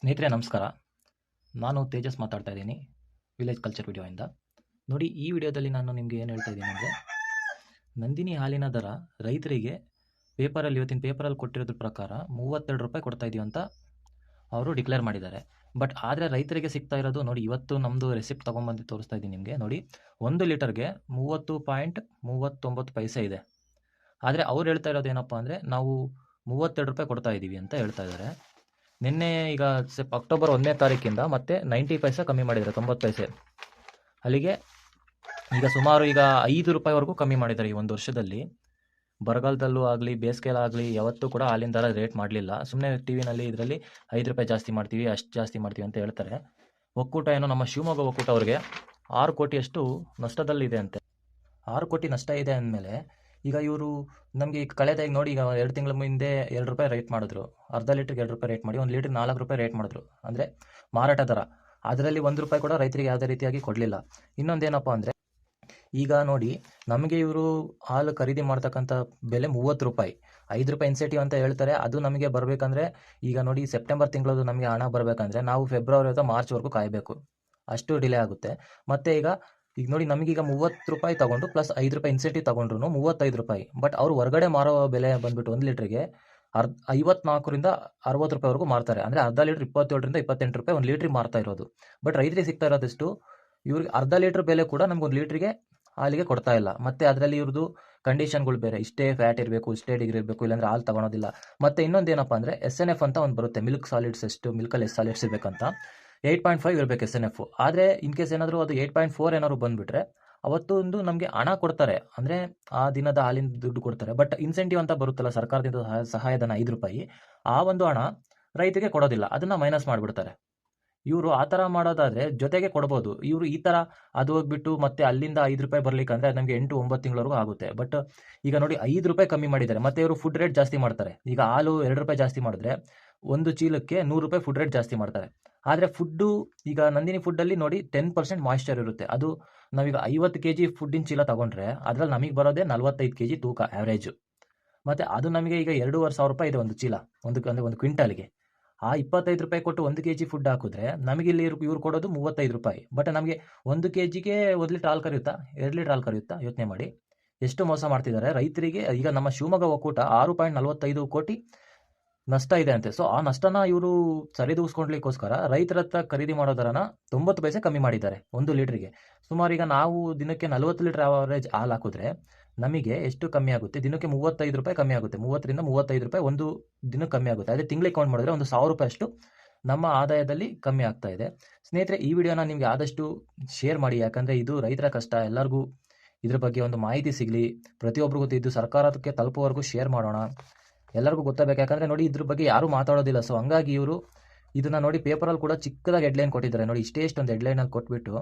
ಸ್ನೇಹಿತರೆ, ನಮಸ್ಕಾರ. ನಾನು ತೇಜಸ್ ಮಾತಾಡ್ತಾ ಇದ್ದೀನಿ, ವಿಲೇಜ್ ಕಲ್ಚರ್ ವಿಡಿಯೋಯಿಂದ. ನೋಡಿ, ಈ ವಿಡಿಯೋದಲ್ಲಿ ನಾನು ನಿಮಗೆ ಏನು ಹೇಳ್ತಾ ಇದ್ದೀನಿ ಅಂದರೆ, ನಂದಿನಿ ಹಾಲಿನ ದರ ರೈತರಿಗೆ ಪೇಪರಲ್ಲಿ, ಇವತ್ತಿನ ಪೇಪರಲ್ಲಿ ಕೊಟ್ಟಿರೋದ್ರ ಪ್ರಕಾರ ಮೂವತ್ತೆರಡು ರೂಪಾಯಿ ಕೊಡ್ತಾ ಇದೀವಿ ಅಂತ ಅವರು ಡಿಕ್ಲೇರ್ ಮಾಡಿದ್ದಾರೆ. ಬಟ್ ಆದರೆ ರೈತರಿಗೆ ಸಿಗ್ತಾ ಇರೋದು, ನೋಡಿ, ಇವತ್ತು ನಮ್ಮದು ರೆಸಿಪ್ಟ್ ತೊಗೊಂಬಂದು ತೋರಿಸ್ತಾ ಇದ್ದೀನಿ ನಿಮಗೆ. ನೋಡಿ, ಒಂದು ಲೀಟರ್ಗೆ ಮೂವತ್ತು ಪಾಯಿಂಟ್ ಮೂವತ್ತೊಂಬತ್ತು ಪೈಸೆ ಇದೆ. ಆದರೆ ಅವ್ರು ಹೇಳ್ತಾ ಇರೋದು ಏನಪ್ಪ ಅಂದರೆ, ನಾವು ಮೂವತ್ತೆರಡು ರೂಪಾಯಿ ಕೊಡ್ತಾ ಇದ್ದೀವಿ ಅಂತ ಹೇಳ್ತಾ ಇದ್ದಾರೆ. ನಿನ್ನೆ ಈಗ ಅಕ್ಟೋಬರ್ ಒಂದನೇ ತಾರೀಕಿಂದ ಮತ್ತೆ ನೈಂಟಿ ಪೈಸೆ ಕಮ್ಮಿ ಮಾಡಿದ್ದಾರೆ, ತೊಂಬತ್ತು ಪೈಸೆ. ಅಲ್ಲಿಗೆ ಈಗ ಸುಮಾರು ಈಗ ಐದು ರೂಪಾಯಿವರೆಗೂ ಕಮ್ಮಿ ಮಾಡಿದ್ದಾರೆ ಈ ಒಂದು ವರ್ಷದಲ್ಲಿ. ಬರಗಾಲದಲ್ಲೂ ಆಗಲಿ ಬೇಸಿಗೆಲಾಗಲಿ ಯಾವತ್ತೂ ಕೂಡ ದರ ರೇಟ್ ಮಾಡಲಿಲ್ಲ. ಸುಮ್ಮನೆ ಟಿ ವಿನಲ್ಲಿ ಇದರಲ್ಲಿ ಐದು ರೂಪಾಯಿ ಜಾಸ್ತಿ ಮಾಡ್ತೀವಿ, ಅಷ್ಟು ಜಾಸ್ತಿ ಮಾಡ್ತೀವಿ ಅಂತ ಹೇಳ್ತಾರೆ. ಒಕ್ಕೂಟ ಏನೋ ನಮ್ಮ ಶಿವಮೊಗ್ಗ ಒಕ್ಕೂಟ ಅವ್ರಿಗೆ ಆರು ಕೋಟಿಯಷ್ಟು ನಷ್ಟದಲ್ಲಿದೆ ಅಂತೆ. ಆರು ಕೋಟಿ ನಷ್ಟ ಇದೆ ಅಂದಮೇಲೆ ಈಗ ಇವರು ನಮಗೆ ಈಗ ಕಳೆದ ಈಗ ನೋಡಿ ಈಗ ಎರಡು ತಿಂಗಳ ಮುಂದೆ ಎರಡು ರೂಪಾಯಿ ರೇಟ್ ಮಾಡಿದ್ರು. ಅರ್ಧ ಲೀಟ್ರಿಗೆ ಎರಡು ರೂಪಾಯಿ ರೇಟ್ ಮಾಡಿ, ಒಂದು ಲೀಟ್ರ್ ನಾಲ್ಕು ರೂಪಾಯಿ ರೇಟ್ ಮಾಡಿದ್ರು. ಅಂದರೆ ಮಾರಾಟ ದರ. ಅದರಲ್ಲಿ ಒಂದು ರೂಪಾಯಿ ಕೂಡ ರೈತರಿಗೆ ಯಾವುದೇ ರೀತಿಯಾಗಿ ಕೊಡಲಿಲ್ಲ. ಇನ್ನೊಂದೇನಪ್ಪ ಅಂದರೆ ಈಗ ನೋಡಿ ನಮಗೆ ಇವರು ಹಾಲು ಖರೀದಿ ಮಾಡ್ತಕ್ಕಂಥ ಬೆಲೆ ಮೂವತ್ತು ರೂಪಾಯಿ. ಐದು ರೂಪಾಯಿ ಇನ್ಸೆಂಟಿವ್ ಅಂತ ಹೇಳ್ತಾರೆ. ಅದು ನಮಗೆ ಬರಬೇಕಂದ್ರೆ ಈಗ ನೋಡಿ ಸೆಪ್ಟೆಂಬರ್ ತಿಂಗಳದು ನಮಗೆ ಹಣ ಬರಬೇಕಂದ್ರೆ ನಾವು ಫೆಬ್ರವರಿ ಅಥವಾ ಮಾರ್ಚ್ವರೆಗೂ ಕಾಯಬೇಕು. ಅಷ್ಟು ಡಿಲೇ ಆಗುತ್ತೆ. ಮತ್ತು ಈಗ ಈಗ ನೋಡಿ ನಮಗೀಗ ಮೂವತ್ತು ರೂಪಾಯಿ ತಗೊಂಡು ಪ್ಲಸ್ ಐದು ರೂಪಾಯಿ ಇನ್ಸೆಂಟಿವ್ ತಗೊಂಡ್ರು ಮೂವತ್ತೈದು ರೂಪಾಯಿ. ಬಟ್ ಅವ್ರು ಹೊರಗಡೆ ಮಾರೋ ಬೆಲೆ ಬಂದ್ಬಿಟ್ಟು ಒಂದು ಲೀಟ್ರಿಗೆ ಅರ್ಧ ಐವತ್ನಾಲ್ಕರಿಂದ ಅರವತ್ತು ರೂಪಾಯಿವರೆಗೂ ಮಾರ್ತಾರೆ. ಅಂದರೆ ಅರ್ಧ ಲೀಟ್ರ್ ಇಪ್ಪತ್ತೇಳರಿಂದ ಇಪ್ಪತ್ತೆಂಟು ರೂಪಾಯಿ ಒಂದು ಲೀಟ್ರಿಗೆ ಮಾರ್ತಾ ಇರೋದು. ಬಟ್ ರೈತರಿಗೆ ಸಿಗ್ತಾ ಇರೋದಷ್ಟು, ಇವ್ರಿಗೆ ಅರ್ಧ ಲೀಟ್ರ್ ಬೆಲೆ ಕೂಡ ನಮ್ಗೆ ಒಂದು ಲೀಟ್ರಿಗೆ ಹಾಲಿಗೆ ಕೊಡ್ತಾ ಇಲ್ಲ. ಮತ್ತೆ ಅದರಲ್ಲಿ ಇವ್ರದ್ದು ಕಂಡೀಷನ್ಗಳು ಬೇರೆ. ಇಷ್ಟೇ ಫ್ಯಾಟ್ ಇರಬೇಕು, ಇಷ್ಟೇ ಡಿಗ್ರಿ ಇರಬೇಕು, ಇಲ್ಲಾಂದ್ರೆ ಹಾಲು ತಗೊಳೋದಿಲ್ಲ. ಮತ್ತೆ ಇನ್ನೊಂದು ಏನಪ್ಪ ಅಂದರೆ ಎಸ್ ಎನ್ ಎಫ್ ಅಂತ ಒಂದು ಬರುತ್ತೆ. ಮಿಲ್ಕ್ ಸಾಲಿಡ್ಸ್ ಎಷ್ಟು ಮಿಲ್ಕಲ್ಲಿ ಎಷ್ಟು ಸಾಲಿಡ್ಸ್ ಇರಬೇಕಂತ. ಏಯ್ಟ್ ಪಾಯಿಂಟ್ ಫೈವ್ ಇರಬೇಕು ಎಸ್ ಎನ್ ಎಫ್ ಆದರೆ ಇನ್ ಕೇಸ್ ಏನಾದರೂ ಅದು ಏಯ್ಟ್ ಪಾಯಿಂಟ್ ಫೋರ್ ಏನಾದ್ರು ಬಂದುಬಿಟ್ರೆ ಅವತ್ತು ಒಂದು ನಮಗೆ ಹಣ ಕೊಡ್ತಾರೆ. ಅಂದರೆ ಆ ದಿನದ ಹಾಲಿನ ದುಡ್ಡು ಕೊಡ್ತಾರೆ. ಬಟ್ ಇನ್ಸೆಂಟಿವ್ ಅಂತ ಬರುತ್ತಲ್ಲ ಸರ್ಕಾರದಿಂದ ಸಹಾಯ- ಸಹಾಯಧನ ಐದು ರೂಪಾಯಿ, ಆ ಒಂದು ಹಣ ರೈತರಿಗೆ ಕೊಡೋದಿಲ್ಲ. ಅದನ್ನು ಮೈನಸ್ ಮಾಡಿಬಿಡ್ತಾರೆ. ಇವರು ಆ ಥರ ಮಾಡೋದಾದರೆ ಜೊತೆಗೆ ಕೊಡ್ಬೋದು. ಇವರು ಈ ಥರ ಅದು ಹೋಗ್ಬಿಟ್ಟು ಮತ್ತೆ ಅಲ್ಲಿಂದ ಐದು ರೂಪಾಯಿ ಬರ್ಲಿಕ್ಕೆ ಅಂದರೆ ನಮಗೆ ಎಂಟು ಒಂಬತ್ತು ತಿಂಗಳವರೆಗೂ ಆಗುತ್ತೆ. ಬಟ್ ಈಗ ನೋಡಿ ಐದು ರೂಪಾಯಿ ಕಮ್ಮಿ ಮಾಡಿದ್ದಾರೆ. ಮತ್ತೆ ಇವರು ಫುಡ್ ರೇಟ್ ಜಾಸ್ತಿ ಮಾಡ್ತಾರೆ. ಈಗ ಹಾಲು ಎರಡು ರೂಪಾಯಿ ಜಾಸ್ತಿ ಮಾಡಿದ್ರೆ ಒಂದು ಚೀಲಕ್ಕೆ ನೂರು ರೂಪಾಯಿ ಫುಡ್ ರೇಟ್ ಜಾಸ್ತಿ ಮಾಡ್ತಾರೆ. ಆದರೆ ಫುಡ್ಡು ಈಗ ನಂದಿನಿ ಫುಡ್ಡಲ್ಲಿ ನೋಡಿ ಟೆನ್ ಪರ್ಸೆಂಟ್ ಮಾಯಿಶ್ಚರ್ ಇರುತ್ತೆ. ಅದು ನಾವೀಗ ಐವತ್ತು ಕೆ ಜಿ ಫುಡ್ಡಿನ ಚೀಲ ತಗೊಂಡ್ರೆ ಅದ್ರಲ್ಲಿ ನಮಗೆ ಬರೋದೇ ನಲವತ್ತೈದು ಕೆ ಜಿ ತೂಕ ಆ್ಯಾವ್ರೇಜು ಮತ್ತು ಅದು ನಮಗೆ ಈಗ ಎರಡೂವರೆ ಸಾವಿರ ರೂಪಾಯಿ ಇದೆ ಒಂದು ಚೀಲ, ಒಂದು ಅಂದರೆ ಒಂದು ಕ್ವಿಂಟಲ್ಗೆ. ಆ ಇಪ್ಪತ್ತೈದು ರೂಪಾಯಿ ಕೊಟ್ಟು ಒಂದು ಕೆ ಜಿ ಫುಡ್ ಹಾಕಿದ್ರೆ ನಮಗೆ ಇಲ್ಲಿ ಇವ್ರು ಇವ್ರು ಕೊಡೋದು ಮೂವತ್ತೈದು ರೂಪಾಯಿ. ಬಟ್ ನಮಗೆ ಒಂದು ಕೆ ಜಿಗೆ ಒಂದು ಲೀಟ್ರ್ ಹಾಲು ಕರೆಯುತ್ತಾ? ಎರಡು ಲೀಟ್ರ್ ಹಾಲು ಕರೆಯುತ್ತಾ? ಯೋಚನೆ ಮಾಡಿ. ಎಷ್ಟು ಮೋಸ ಮಾಡ್ತಿದ್ದಾರೆ? ರೈತರಿಗೆ ಈಗ ನಮ್ಮ ಶಿವಮೊಗ್ಗ ಒಕ್ಕೂಟ ಆರು ಪಾಯಿಂಟ್ ನಲವತ್ತೈದು ಕೋಟಿ ನಷ್ಟ ಇದೆ ಅಂತೆ. ಸೊ ಆ ನಷ್ಟನ ಇವರು ಸರಿದೂಗಿಸ್ಕೊಳ್ಲಿಕ್ಕೋಸ್ಕರ ರೈತರ ಹತ್ರ ಖರೀದಿ ಮಾಡೋ ದರನ ತೊಂಬತ್ತು ಪೈಸೆ ಕಮ್ಮಿ ಮಾಡಿದ್ದಾರೆ ಒಂದು ಲೀಟ್ರಿಗೆ. ಸುಮಾರು ಈಗ ನಾವು ದಿನಕ್ಕೆ ನಲವತ್ತು ಲೀಟರ್ ಅವರೇಜ್ ಹಾಲು ಹಾಕಿದ್ರೆ ನಮಗೆ ಎಷ್ಟು ಕಮ್ಮಿ ಆಗುತ್ತೆ? ದಿನಕ್ಕೆ ಮೂವತ್ತೈದು ರೂಪಾಯಿ ಕಮ್ಮಿ ಆಗುತ್ತೆ. ಮೂವತ್ತರಿಂದ ಮೂವತ್ತೈದು ರೂಪಾಯಿ ಒಂದು ದಿನಕ್ಕೆ ಕಮ್ಮಿ ಆಗುತ್ತೆ. ಅದೇ ತಿಂಗಳಿಗೆ ಕೌಂಟ್ ಮಾಡಿದ್ರೆ ಒಂದು ಸಾವಿರ ರೂಪಾಯಿ ಅಷ್ಟು ನಮ್ಮ ಆದಾಯದಲ್ಲಿ ಕಮ್ಮಿ ಆಗ್ತಾ ಇದೆ. ಸ್ನೇಹಿತರೆ, ಈ ವಿಡಿಯೋನ ನಿಮಗೆ ಆದಷ್ಟು ಶೇರ್ ಮಾಡಿ. ಯಾಕಂದರೆ ಇದು ರೈತರ ಕಷ್ಟ. ಎಲ್ಲರಿಗೂ ಇದ್ರ ಬಗ್ಗೆ ಒಂದು ಮಾಹಿತಿ ಸಿಗಲಿ. ಪ್ರತಿಯೊಬ್ಬರಿಗೂ ಇದು ಸರ್ಕಾರಕ್ಕೆ ತಲುಪುವವರೆಗೂ ಶೇರ್ ಮಾಡೋಣ. ಎಲ್ಲರಿಗೂ ಗೊತ್ತಾಗಬೇಕು. ಯಾಕಂದರೆ ನೋಡಿ ಇದ್ರ ಬಗ್ಗೆ ಯಾರೂ ಮಾತಾಡೋದಿಲ್ಲ. ಸೊ ಹಂಗಾಗಿ ಇವರು ಇದನ್ನ ನೋಡಿ ಪೇಪರಲ್ಲಿ ಕೂಡ ಚಿಕ್ಕದಾಗಿ ಹೆಡ್ಲೈನ್ ಕೊಟ್ಟಿದ್ದಾರೆ. ನೋಡಿ ಇಷ್ಟೇ ಇಷ್ಟೊಂದು ಹೆಡ್ಲೈನಲ್ಲಿ ಕೊಟ್ಬಿಟ್ಟು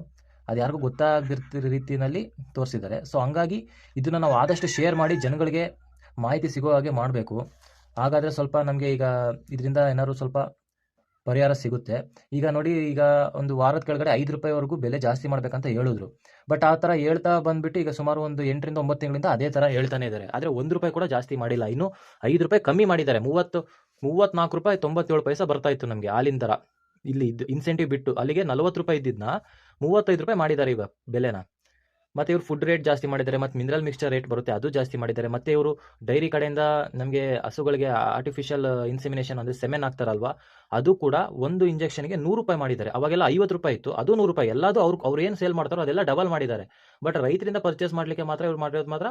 ಅದು ಯಾರಿಗೂ ಗೊತ್ತಾಗಿರ್ತಿರೋ ರೀತಿಯಲ್ಲಿ ತೋರಿಸಿದ್ದಾರೆ. ಸೊ ಹಂಗಾಗಿ ಇದನ್ನು ನಾವು ಆದಷ್ಟು ಶೇರ್ ಮಾಡಿ ಜನಗಳಿಗೆ ಮಾಹಿತಿ ಸಿಗೋ ಹಾಗೆ ಮಾಡಬೇಕು. ಹಾಗಾದರೆ ಸ್ವಲ್ಪ ನಮಗೆ ಈಗ ಇದರಿಂದ ಏನಾದ್ರು ಸ್ವಲ್ಪ ಪರಿಹಾರ ಸಿಗುತ್ತೆ. ಈಗ ನೋಡಿ, ಈಗ ಒಂದು ವಾರದ ಕೆಳಗಡೆ ಐದು ರೂಪಾಯಿವರೆಗೂ ಬೆಲೆ ಜಾಸ್ತಿ ಮಾಡ್ಬೇಕಂತ ಹೇಳಿದ್ರು. ಬಟ್ ಆ ಥರ ಹೇಳ್ತಾ ಬಂದ್ಬಿಟ್ಟು ಈಗ ಸುಮಾರು ಒಂದು ಎಂಟರಿಂದ ಒಂಬತ್ತು ತಿಂಗಳಿಂದ ಅದೇ ಥರ ಹೇಳ್ತಾನೆ ಇದ್ದಾರೆ. ಆದರೆ ಒಂದು ರೂಪಾಯಿ ಕೂಡ ಜಾಸ್ತಿ ಮಾಡಿಲ್ಲ. ಇನ್ನು ಐದು ರೂಪಾಯಿ ಕಮ್ಮಿ ಮಾಡಿದ್ದಾರೆ. ಮೂವತ್ತು, ಮೂವತ್ನಾಲ್ಕು ರೂಪಾಯಿ ತೊಂಬತ್ತೇಳು ಪೈಸೆ ಬರ್ತಾ ಇತ್ತು ನಮಗೆ ಹಾಲಿನ ಥರ. ಇಲ್ಲಿ ಇನ್ಸೆಂಟಿವ್ ಬಿಟ್ಟು ಅಲ್ಲಿಗೆ ನಲವತ್ತು ರೂಪಾಯಿ ಇದ್ದಿದ್ದನ್ನ ಮೂವತ್ತೈದು ರೂಪಾಯಿ ಮಾಡಿದ್ದಾರೆ ಈಗ ಬೆಲೆನ. ಮತ್ತು ಇವರು ಫುಡ್ ರೇಟ್ ಜಾಸ್ತಿ ಮಾಡಿದ್ದಾರೆ, ಮತ್ತು ಮಿನರಲ್ ಮಿಕ್ಸ್ಚರ್ ರೇಟ್ ಬರುತ್ತೆ, ಅದು ಜಾಸ್ತಿ ಮಾಡಿದ್ದಾರೆ. ಮತ್ತು ಇವರು ಡೈರಿ ಕಡೆಯಿಂದ ನಮಗೆ ಹಸುಗಳಿಗೆ ಆರ್ಟಿಫಿಷಿಯಲ್ ಇನ್ಸೆಮಿನೇಷನ್ ಅಂದರೆ ಸೆಮೆನ್ ಹಾಕ್ತಾರಲ್ವಾ, ಅದು ಕೂಡ ಒಂದು ಇಂಜೆಕ್ಷನ್ಗೆ ನೂರು ರೂಪಾಯಿ ಮಾಡಿದ್ದಾರೆ. ಅವಾಗೆಲ್ಲ ಐವತ್ತು ರೂಪಾಯಿ ಇತ್ತು, ಅದು ನೂರು ರೂಪಾಯಿ. ಎಲ್ಲದು ಅವ್ರು ಅವ್ರು ಏನು ಸೇಲ್ ಮಾಡ್ತಾರೋ ಅದೆಲ್ಲ ಡಬಲ್ ಮಾಡಿದ್ದಾರೆ. ಬಟ್ ರೈತರಿಂದ ಪರ್ಚೇಸ್ ಮಾಡಲಿಕ್ಕೆ ಮಾತ್ರ ಇವ್ರು ಮಾಡಿರೋದು ಮಾತ್ರ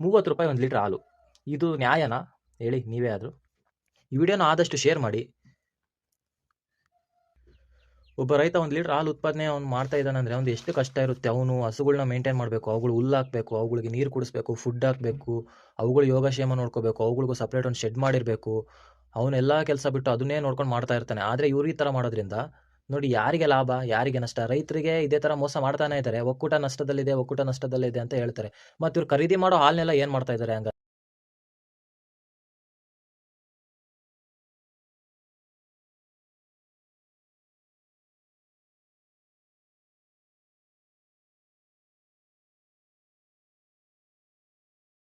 ಮೂವತ್ತು ರೂಪಾಯಿ ಒಂದು ಲೀಟ್ರ್ ಹಾಲು. ಇದು ನ್ಯಾಯನಾ? ಹೇಳಿ ನೀವೇ ಆದರೂ. ಈ ವಿಡಿಯೋನ ಆದಷ್ಟು ಶೇರ್ ಮಾಡಿ. ಒಬ್ಬ ರೈತ ಒಂದು ಲೀಟ್ರ್ ಹಾಲು ಉತ್ಪಾದನೆ ಅವ್ನು ಮಾಡ್ತಾ ಇದ್ದಾನಂದ್ರೆ ಅವ್ನು ಎಷ್ಟು ಕಷ್ಟ ಇರುತ್ತೆ? ಅವನು ಹಸುಗಳನ್ನ ಮೇಂಟೈನ್ ಮಾಡಬೇಕು, ಅವುಗಳು ಹುಲ್ಲು ಹಾಕಬೇಕು, ಅವುಗಳಿಗೆ ನೀರು ಕುಡಿಸ್ಬೇಕು ಫುಡ್ ಹಾಕಬೇಕು, ಅವುಗಳು ಯೋಗಕ್ಷೇಮ ನೋಡ್ಕೋಬೇಕು, ಅವುಗಳಿಗೂ ಸಪ್ರೇಟ್ ಒಂದು ಶೆಡ್ ಮಾಡಿರಬೇಕು. ಅವನೆಲ್ಲ ಕೆಲಸ ಬಿಟ್ಟು ಅದನ್ನೇ ನೋಡ್ಕೊಂಡು ಮಾಡ್ತಾ ಇರ್ತಾನೆ. ಆದರೆ ಇವ್ರು ಈ ಥರ ಮಾಡೋದ್ರಿಂದ ನೋಡಿ ಯಾರಿಗೆ ಲಾಭ, ಯಾರಿಗೆ ನಷ್ಟ? ರೈತರಿಗೆ ಇದೇ ಥರ ಮೋಸ ಮಾಡ್ತಾನೆ ಇದ್ದಾರೆ ಒಕ್ಕೂಟ ನಷ್ಟದಲ್ಲಿದೆ ಒಕ್ಕೂಟ ನಷ್ಟದಲ್ಲಿದೆ ಅಂತ ಹೇಳ್ತಾರೆ. ಮತ್ತು ಇವ್ರು ಖರೀದಿ ಮಾಡೋ ಹಾಲನ್ನೆಲ್ಲ ಏನು ಮಾಡ್ತಾ ಇದ್ದಾರೆ ಹಂಗ?